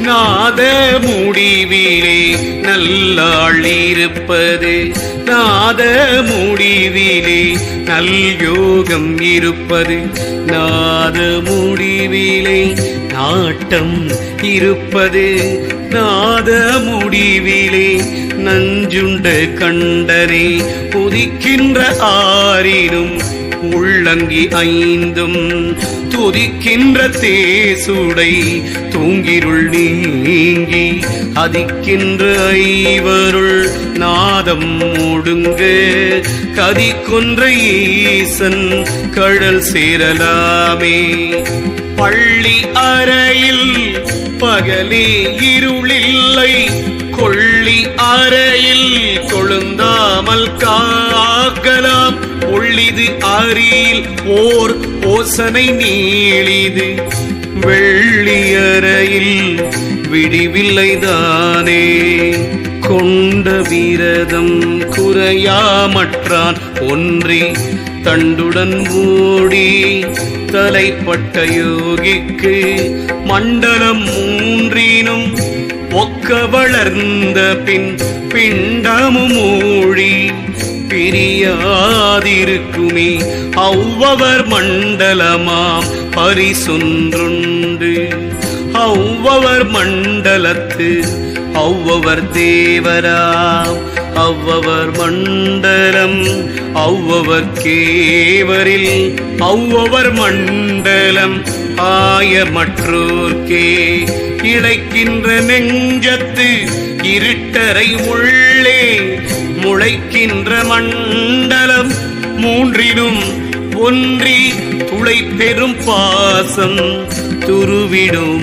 நாத முடிவிலே நல்லாள் இருப்பது. நாத முடிவிலே நல்யோகம் இருப்பது. நாத முடிவிலே நாட்டம் இருப்பது. நாத முடிவிலே நஞ்சுண்டு கண்டனே உதிக்கின்ற ஆறினும் உள்ளங்கி ஐந்தும் துதிக்கின்ற தேசுடை தூங்கிருள் நீங்கி அதிக்கின்ற ஐவருள் நாதம் ஒடுங்க கதிக்கொன்ற ஈசன் கடல் சேரலாமே. பள்ளி அறையில் பகலே இருளில்லை கொள்ளி அறையில் கொழுந்தாமல் காக்கலா. ஒள்ளிது அரியில் ஓர் ஓசனை நீளிது. வெள்ளியறையில் விடிவில்லைதானே. கொண்ட வீரதம் குறையாமற்றான். ஒன்றி தண்டுடன் ஓடி தலைப்பட்ட யோகிக்கு மண்டலம் மூன்றினும் ஒக்க வளர்ந்த பின் பிண்டமும் மூழி. பிரியாதிருக்குமே அவ்வவர் மண்டலமாம் பரிசொன்றுண்டு. அவ்வவர் மண்டலத்து அவ்வவர் தேவராம். அவ்வவர் மண்டலம் அவ்வவர் கேவரில். அவ்வவர் மண்டலம் ஆய மற்றோர்க்கே. இழைக்கின்ற நெஞ்சத்து இருட்டரை உள்ளே. முளைக்கின்ற மண்டலம் மூன்றிலும் ஒன்றி துளை பெரும் பாசம் துருவிடும்